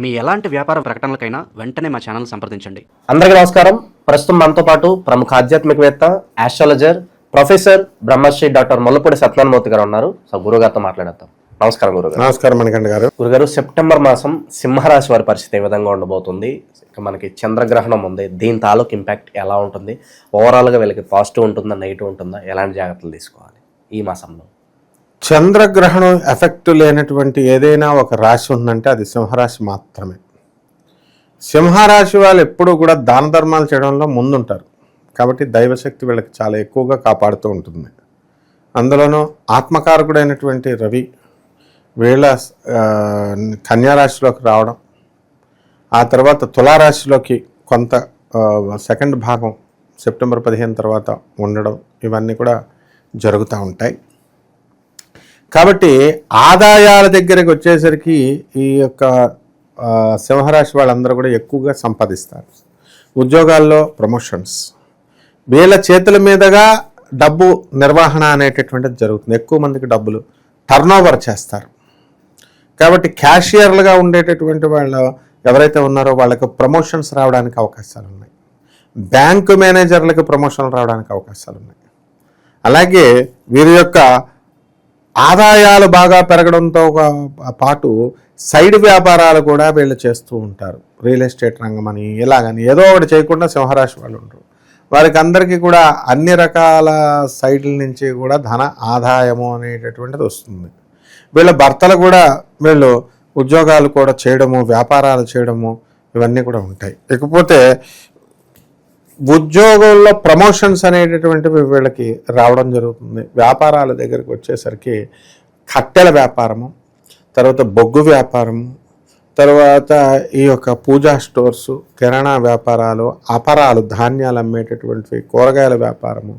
మీ ఎలాంటి వ్యాపార ప్రకటనలకైనా వెంటనే మా ఛానల్ సంప్రదించండి. అందరికీ నమస్కారం. ప్రస్తుతం మనతో పాటు ప్రముఖ ఆధ్యాత్మికవేత్త astrologer professor Brahmasri doctor Mullapudi Satyanarayanamurthy గారు ఉన్నారు. సో గురుగారితో మాట్లాడతాం నమస్కారం గురుగారు. నమస్కారం మణికంఠ గారు. గురుగారు సెప్టెంబర్ మాసం సింహరాశి వారి పరిస్థితి ఏ విధంగా ఉండబోతుంది? మనకి చంద్రగ్రహణం ఉంది. దీని తాలూకు ఇంపాక్ట్ ఎలా ఉంటుంది? ఓవరాల్గా వీళ్ళకి పాజిటివ్ ఉంటుందా నెగిటివ్ ఉంటుందా? ఎలాంటి జాగ్రత్తలు తీసుకోవాలి ఈ మాసంలో? చంద్రగ్రహణం ఎఫెక్ట్ లేనటువంటి ఏదైనా ఒక రాశి ఉందంటే అది సింహరాశి మాత్రమే. సింహరాశి వాళ్ళు ఎప్పుడూ కూడా దాన ధర్మాలు చేయడంలో ముందుంటారు. కాబట్టి దైవశక్తి వీళ్ళకి చాలా ఎక్కువగా కాపాడుతూ ఉంటుంది. అందులోనూ ఆత్మకారకుడైనటువంటి రవి వీళ్ళ కన్యారాశిలోకి రావడం ఆ తర్వాత తులారాశిలోకి కొంత సెకండ్ భాగం సెప్టెంబర్ పదిహేను తర్వాత ఉండడం ఇవన్నీ కూడా జరుగుతూ ఉంటాయి. కాబట్టి ఆదాయాల దగ్గరకు వచ్చేసరికి ఈ యొక్క సింహరాశి వాళ్ళందరూ కూడా ఎక్కువగా సంపాదిస్తారు. ఉద్యోగాల్లో ప్రమోషన్స్. వీళ్ళ చేతుల మీదుగా డబ్బు నిర్వహణ అనేటటువంటిది జరుగుతుంది. ఎక్కువ మందికి డబ్బులు టర్న్ ఓవర్ చేస్తారు. కాబట్టి క్యాషియర్లుగా ఉండేటటువంటి వాళ్ళు ఎవరైతే ఉన్నారో వాళ్ళకి ప్రమోషన్స్ రావడానికి అవకాశాలు ఉన్నాయి. బ్యాంకు మేనేజర్లకు ప్రమోషన్లు రావడానికి అవకాశాలు ఉన్నాయి. అలాగే వీరి యొక్క ఆదాయాలు బాగా పెరగడంతో ఒక- పాటు సైడ్ వ్యాపారాలు కూడా వీళ్ళు చేస్తూ ఉంటారు. రియల్ ఎస్టేట్ రంగం అని ఇలాగని ఏదో ఒకటి చేయకుండా సింహరాశి వాళ్ళు ఉంటారు వారికి అందరికీ కూడా అన్ని రకాల సైడ్ల నుంచి కూడా ధన ఆదాయము అనేటటువంటిది వస్తుంది. వీళ్ళ భర్తలు కూడా వీళ్ళు ఉద్యోగాలు కూడా చేయడము వ్యాపారాలు చేయడము ఇవన్నీ కూడా ఉంటాయి. ఇకపోతే ఉద్యోగంలో ప్రమోషన్స్ అనేటటువంటివి వీళ్ళకి రావడం జరుగుతుంది. వ్యాపారాల దగ్గరికి వచ్చేసరికి కట్టెల వ్యాపారము తర్వాత బొగ్గు వ్యాపారము తర్వాత ఈ యొక్క పూజా స్టోర్స్ కిరాణా వ్యాపారాలు అపరాలు ధాన్యాలు అమ్మేటటువంటివి కూరగాయల వ్యాపారము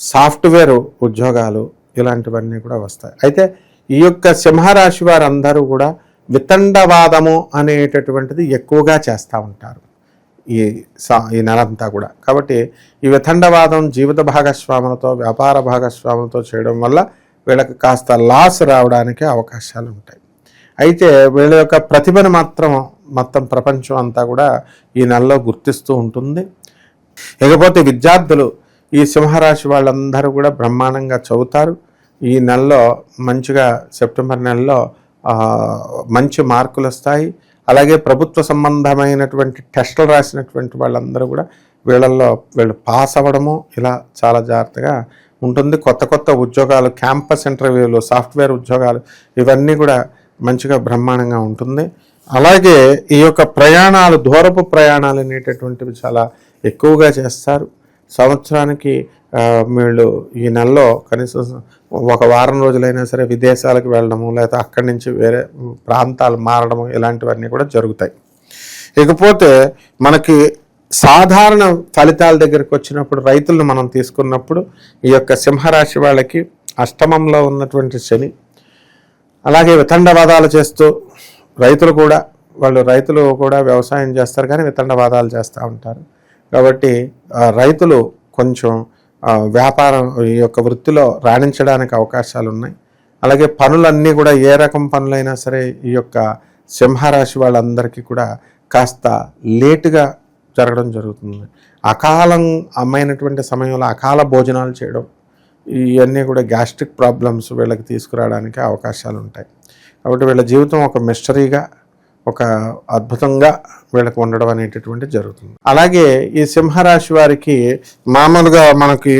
సాఫ్ట్వేర్ ఉద్యోగాలు ఇలాంటివన్నీ కూడా వస్తాయి. అయితే ఈ యొక్క సింహరాశి వారందరూ కూడా వితండవాదము అనేటటువంటిది ఎక్కువగా చేస్తూ ఉంటారు. ఈ సా- ఈ నెలంతా కూడా. కాబట్టి ఈ వితండవాదం జీవిత భాగస్వాములతో వ్యాపార భాగస్వాములతో చేయడం వల్ల వీళ్ళకి కాస్త లాస్ రావడానికి అవకాశాలు ఉంటాయి. అయితే వీళ్ళ యొక్క ప్రతిభను మాత్రం మొత్తం ప్రపంచం అంతా కూడా ఈ నెలలో గుర్తిస్తూ ఉంటుంది. ఇకపోతే విద్యార్థులు ఈ సింహరాశి వాళ్ళందరూ కూడా బ్రహ్మాండంగా చదువుతారు. ఈ నెలలో మంచిగా సెప్టెంబర్ నెలలో మంచి మార్కులు వస్తాయి. అలాగే ప్రభుత్వ సంబంధమైనటువంటి టెస్టులు రాసినటువంటి వాళ్ళందరూ కూడా వీళ్ళల్లో వీళ్ళు పాస్ అవ్వడము ఇలా చాలా జాగ్రత్తగా ఉంటుంది. కొత్త కొత్త ఉద్యోగాలు క్యాంపస్ ఇంటర్వ్యూలు సాఫ్ట్వేర్ ఉద్యోగాలు ఇవన్నీ కూడా మంచిగా బ్రహ్మాండంగా ఉంటుంది. అలాగే ఈ యొక్క ప్రయాణాలు దూరపు ప్రయాణాలు అనేటటువంటివి చాలా ఎక్కువగా చేస్తారు. సంవత్సరానికి వీళ్ళు ఈ నెలలో కనీసం ఒక వారం రోజులైనా సరే విదేశాలకు వెళ్ళడము లేదా అక్కడి నుంచి వేరే ప్రాంతాలు మారడము ఇలాంటివన్నీ కూడా జరుగుతాయి. ఇకపోతే మనకి సాధారణ ఫలితాల దగ్గరికి వచ్చినప్పుడు రైతులను మనం తీసుకున్నప్పుడు ఈ యొక్క సింహరాశి వాళ్ళకి అష్టమంలో ఉన్నటువంటి శని అలాగే వితండవాదాలు చేస్తూ రైతులు కూడా వాళ్ళు రైతులు కూడా వ్యవసాయం చేస్తారు కానీ వితండవాదాలు చేస్తూ ఉంటారు. కాబట్టి రైతులు కొంచెం వ్యాపారం ఈ యొక్క వృత్తిలో రాణించడానికి అవకాశాలు ఉన్నాయి అలాగే పనులన్నీ కూడా ఏ రకం పనులైనా సరే ఈ యొక్క సింహరాశి వాళ్ళందరికీ కూడా కాస్త లేటుగా జరగడం జరుగుతుంది. అకాలం అమ్మైనటువంటి సమయంలో అకాల భోజనాలు చేయడం ఇవన్నీ కూడా గ్యాస్ట్రిక్ ప్రాబ్లమ్స్ వీళ్ళకి తీసుకురావడానికి అవకాశాలు ఉంటాయి కాబట్టి వీళ్ళ జీవితం ఒక మిస్టరీగా ఒక అద్భుతంగా వీళ్ళకి ఉండడం అనేటటువంటి జరుగుతుంది. అలాగే ఈ సింహరాశి వారికి మామూలుగా మనకి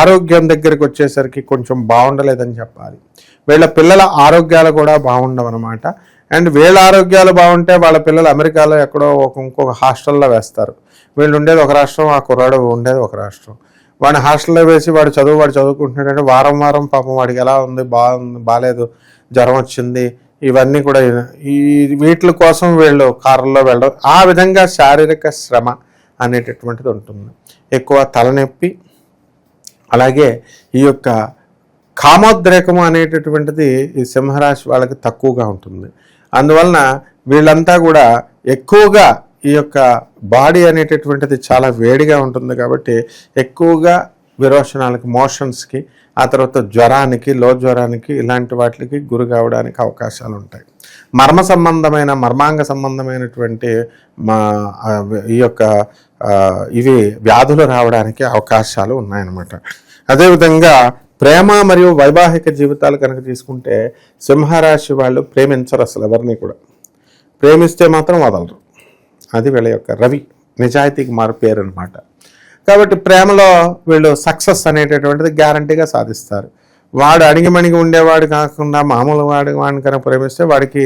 ఆరోగ్యం దగ్గరికి వచ్చేసరికి కొంచెం బాగుండలేదని చెప్పాలి. వీళ్ళ పిల్లల ఆరోగ్యాలు కూడా బాగుండవు అనమాట అండ్ వీళ్ళ ఆరోగ్యాలు బాగుంటే వాళ్ళ పిల్లలు అమెరికాలో ఎక్కడో ఒక ఇంకొక హాస్టల్లో వేస్తారు. వీళ్ళు ఉండేది ఒక రాష్ట్రం ఆ కుర్రాడు ఉండేది ఒక రాష్ట్రం. వాడిని హాస్టల్లో వేసి వాడు చదువు వాడు చదువుకుంటున్నాడంటే వారం వారం పాపం వాడికి ఎలా ఉంది బాగుంది బాగాలేదు జ్వరం వచ్చింది ఇవన్నీ కూడా ఈ వీటి కోసం వీళ్ళు కారులో వెళ్ళడం ఆ విధంగా శారీరక శ్రమ అనేటటువంటిది ఉంటుంది. ఎక్కువ తలనొప్పి అలాగే ఈ యొక్క కామోద్రేకము అనేటటువంటిది ఈ సింహరాశి వాళ్ళకి తక్కువగా ఉంటుంది. అందువలన వీళ్ళంతా కూడా ఎక్కువగా ఈ యొక్క బాడీ అనేటటువంటిది చాలా వేడిగా ఉంటుంది కాబట్టి ఎక్కువగా విరోచనాలకి మోషన్స్కి ఆ తర్వాత జ్వరానికి లో జ్వరానికి ఇలాంటి వాటికి గురి కావడానికి అవకాశాలు ఉంటాయి. మర్మ సంబంధమైన మర్మాంగ సంబంధమైనటువంటి మా ఈ యొక్క ఇవి వ్యాధులు రావడానికి అవకాశాలు ఉన్నాయన్నమాట. అదేవిధంగా ప్రేమ మరియు వైవాహిక జీవితాలు కనుక తీసుకుంటే సింహరాశి వాళ్ళు ప్రేమించరు అసలు ఎవరిని కూడా. ప్రేమిస్తే మాత్రం వదలరు. అది వీళ్ళ యొక్క రవి నిజాయితీకి మారు పేరు అనమాట కాబట్టి ప్రేమలో వీళ్ళు సక్సెస్ అనేటటువంటిది గ్యారంటీగా సాధిస్తారు. వాడు అణిగిమణిగి ఉండేవాడు కాకుండా మామూలు వాడు వాడిని కనుక ప్రేమిస్తే వాడికి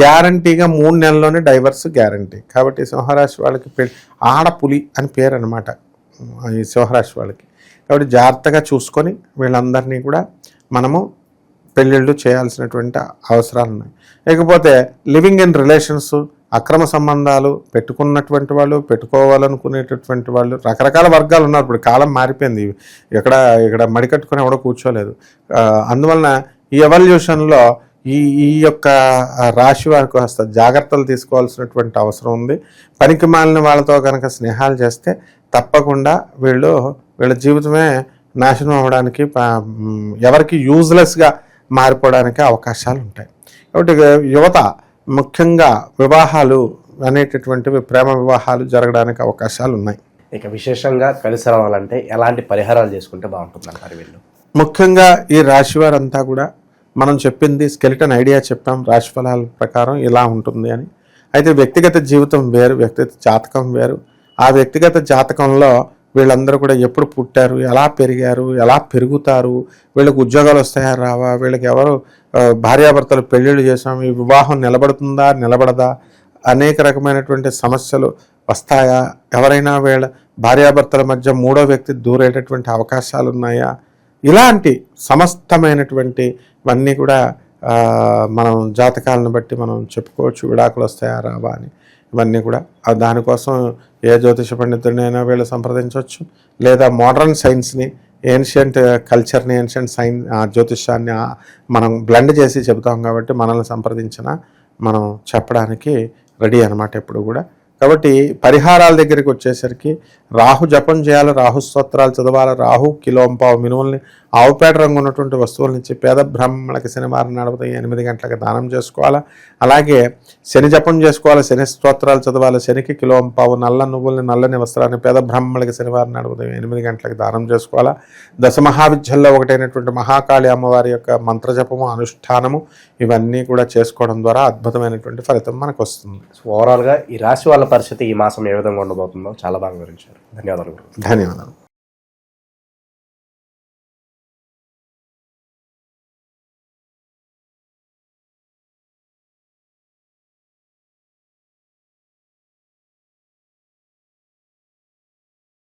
గ్యారంటీగా మూడు నెలల్లోనే డైవర్స్ గ్యారంటీ. కాబట్టి సింహరాశి వాళ్ళకి ఆడపులి అని పేరు అనమాట ఈ సింహరాశి వాళ్ళకి. కాబట్టి జాగ్రత్తగా చూసుకొని వీళ్ళందరినీ కూడా మనము పెళ్ళిళ్ళు చేయాల్సినటువంటి అవసరాలు ఉన్నాయి లేకపోతే లివింగ్ ఇన్ రిలేషన్స్ అక్రమ సంబంధాలు పెట్టుకున్నటువంటి వాళ్ళు పెట్టుకోవాలనుకునేటటువంటి వాళ్ళు రకరకాల వర్గాలు ఉన్నారు. ఇప్పుడు కాలం మారిపోయింది. ఇక్కడ ఇక్కడ మడికట్టుకుని ఎవడో కూర్చోలేదు. అందువలన ఈ ఎవల్యూషన్లో ఈ ఈ యొక్క రాశి వారికి కాస్త జాగ్రత్తలు తీసుకోవాల్సినటువంటి అవసరం ఉంది. పనికి మాలిన వాళ్ళతో కనుక స్నేహాలు చేస్తే తప్పకుండా వీళ్ళు వీళ్ళ జీవితమే నాశనం అవ్వడానికి ఎవరికి యూజ్లెస్గా మారిపోవడానికి అవకాశాలు ఉంటాయి. కాబట్టి యువత ముఖ్యంగా వివాహాలు అనేటటువంటివి ప్రేమ వివాహాలు జరగడానికి అవకాశాలు ఉన్నాయి. ఇక విశేషంగా కలిసి రావాలంటే ఎలాంటి పరిహారాలు చేసుకుంటే బాగుంటుంది అంటారు వీళ్ళు? ముఖ్యంగా ఈ రాశి వారంతా కూడా మనం చెప్పింది స్కెలిటన్ ఐడియా చెప్పాం రాశి ఫలాల ప్రకారం ఇలా ఉంటుంది అని. అయితే వ్యక్తిగత జీవితం వేరు వ్యక్తిగత జాతకం వేరు. ఆ వ్యక్తిగత జాతకంలో వీళ్ళందరూ కూడా ఎప్పుడు పుట్టారు ఎలా పెరిగారు ఎలా పెరుగుతారు వీళ్ళకి ఉద్యోగాలు వస్తాయా రావా వీళ్ళకి ఎవరు భార్యాభర్తలు పెళ్ళిళ్ళు చేసాం ఈ వివాహం నిలబడుతుందా నిలబడదా అనేక రకమైనటువంటి సమస్యలు వస్తాయా ఎవరైనా వీళ్ళ భార్యాభర్తల మధ్య మూడో వ్యక్తి దూరేటటువంటి అవకాశాలు ఉన్నాయా ఇలాంటి సమస్తమైనటువంటి ఇవన్నీ కూడా మనం జాతకాలను బట్టి మనం చెప్పుకోవచ్చు విడాకులు వస్తాయా రావా అని. ఇవన్నీ కూడా. దానికోసం ఏ జ్యోతిష పండితుడినైనా వీళ్ళు సంప్రదించవచ్చు. లేదా మోడర్న్ సైన్స్ని ఏన్షియంట్ కల్చర్ని ఏన్షియంట్ సైన్ జ్యోతిష్యాన్ని మనం బ్లెండ్ చేసి చెబుతాం కాబట్టి మనల్ని సంప్రదించిన మనం చెప్పడానికి రెడీ అనమాట ఎప్పుడు కూడా. కాబట్టి పరిహారాల దగ్గరికి వచ్చేసరికి రాహు జపం చేయాలి రాహు స్తోత్రాలు చదవాలి రాహు కిలోంపావు మినుముల్ని ఆవుపేట రంగు ఉన్నటువంటి వస్తువుల నుంచి పేద బ్రాహ్మణులకి శనివారం నడపతే ఎనిమిది గంటలకు దానం చేసుకోవాలా? అలాగే శని జపం చేసుకోవాలి శని స్తోత్రాలు చదవాలి శనికి కిలోంపావు నల్ల నువ్వుల్ని నల్లని వస్త్రాన్ని పేద బ్రాహ్మణులకి శనివారం నడపతే ఎనిమిది గంటలకు దానం చేసుకోవాలా? దశ మహావిద్యల్లో ఒకటైనటువంటి మహాకాళి అమ్మవారి యొక్క మంత్రజపము అనుష్ఠానము ఇవన్నీ కూడా చేసుకోవడం ద్వారా అద్భుతమైనటువంటి ఫలితం మనకు వస్తుంది. సో ఓవరాల్గా ఈ రాశి వాళ్ళ పరిస్థితి ఈ మాసం ఏ విధంగా ఉండబోతుందో చాలా బాగా వివరించారు. ధన్యవాదాలు. ధన్యవాదాలు.